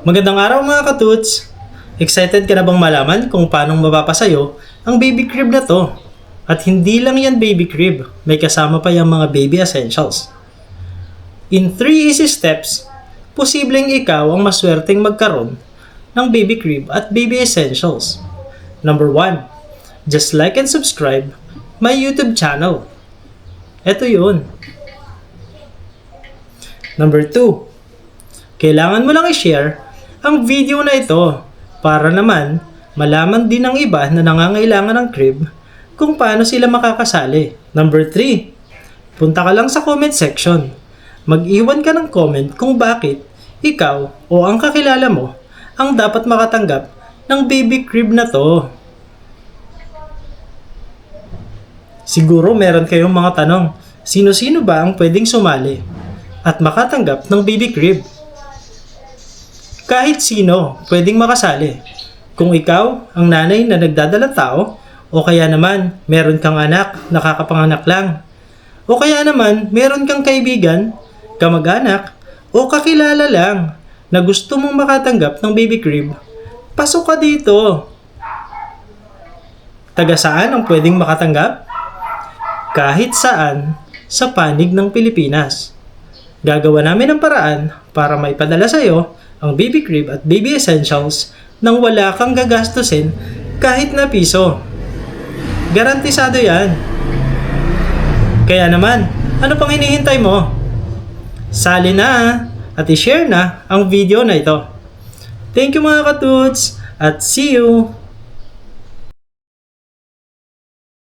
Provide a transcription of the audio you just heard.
Magandang araw mga katuts! Excited ka na bang malaman kung paano mapapasayo ang baby crib na to? At hindi lang yan baby crib, may kasama pa yung mga baby essentials. In 3 easy steps, posibleng ikaw ang maswerteng magkaroon ng baby crib at baby essentials. Number 1, just like and subscribe my YouTube channel. Ito yun. Number 2, kailangan mo lang i-share ang video na ito para naman malaman din ng iba na nangangailangan ng crib kung paano sila makakasali. Number 3, punta ka lang sa comment section. Mag-iwan ka ng comment kung bakit ikaw o ang kakilala mo ang dapat makatanggap ng baby crib na to. Siguro meron kayong mga tanong, sino-sino ba ang pwedeng sumali at makatanggap ng baby crib? Kahit sino pwedeng makasali. Kung ikaw ang nanay na nagdadalang tao, o kaya naman meron kang anak, nakakapanganak lang. O kaya naman meron kang kaibigan, kamag-anak, o kakilala lang na gusto mong makatanggap ng baby crib, pasok ka dito. Taga saan ang pwedeng makatanggap? Kahit saan sa panig ng Pilipinas. Gagawa namin ng paraan para maipadala sa iyo ang baby crib at baby essentials nang wala kang gagastusin kahit na piso. Garantisado yan. Kaya naman, ano pang hinihintay mo? Sali na at i-share na ang video na ito. Thank you mga katuts at see you!